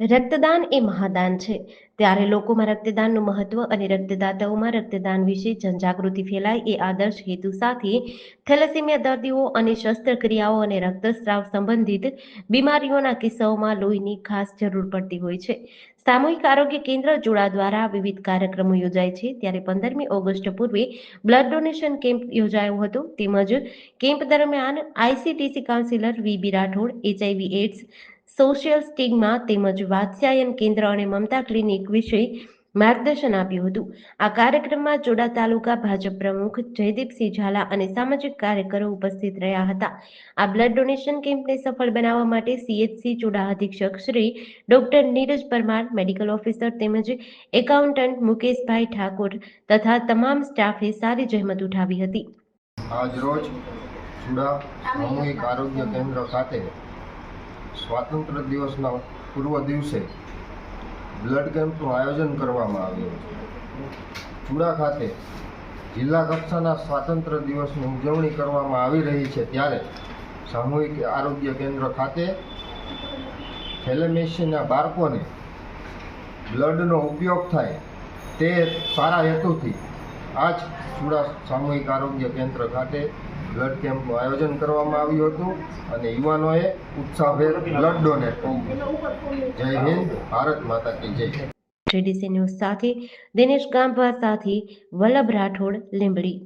રક્તદાન એ મહાદાન છે. ત્યારે લોકોમાં રક્તદાનનું મહત્વ અને રક્તદાતાઓમાં રક્તદાન વિશે જનજાગૃતિ ફેલાય એ આદર્શ હેતુ સાથે થેલેસેમિયા દર્દીઓ અને શસ્ત્રક્રિયાઓ અને રક્તસ્રાવ સંબંધિત બીમારીઓના કિસ્સાઓમાં લોહીની ખાસ જરૂર પડતી હોય છે. સામૂહિક આરોગ્ય કેન્દ્ર જોડા દ્વારા વિવિધ કાર્યક્રમો યોજાય છે. ત્યારે પંદરમી ઓગસ્ટ પૂર્વે બ્લડ ડોનેશન કેમ્પ યોજાયો હતો. તેમજ કેમ્પ દરમિયાન ICTC counsellor V B Rathod HIV AIDS social stigma તેમજ વાત્સ્યાયન કેન્દ્ર અને મમતા ક્લિનિક વિશે માર્ગદર્શન આપ્યું હતું. આ કાર્યક્રમમાં જોડા તાલુકા ભાજપ પ્રમુખ જયદીપસિંહ ઝાલા અને સામાજિક કાર્યકરો ઉપસ્થિત રહ્યા હતા. આ બ્લડ ડોનેશન કેમ્પને સફળ બનાવવા માટે સીએચસી જોડા અધિક્ષક Shri doctor Neeraj Parmar, medical officer તેમજ એકાઉન્ટન્ટ મુકેશભાઈ ઠાકોર તથા તમામ સ્ટાફે સારી જહેમત ઉઠાવી હતી. આજ રોજ ચુડા સામૂહિક આરોગ્ય કેન્દ્ર ખાતે સ્વાતંત્ર્ય દિવસના પૂર્વ દિવસે બ્લડ કેમ્પનું આયોજન કરવામાં આવ્યું છે ચુડા ખાતે જિલ્લા કક્ષાના સ્વાતંત્ર્ય દિવસની ઉજવણી કરવામાં આવી રહી છે ત્યારે સામૂહિક આરોગ્ય કેન્દ્ર ખાતે થેલેમેસીના બાળકોને બ્લડનો ઉપયોગ થાય તે સારા હેતુથી આ જ ચુડા સામૂહિક આરોગ્ય કેન્દ્ર ખાતે બ્લડ કેમ્પનું આયોજન કરવામાં આવ્યું હતું અને યુવાનોએ ઉત્સાહભેર બ્લડ ડોનેટ કર્યું જય હિન્દ, ભારત માતા કી જય. જેડીસી ન્યૂઝ સાથે દિનેશ ગામભા સાથે વલ્લભ રાઠોડ લીંબડી.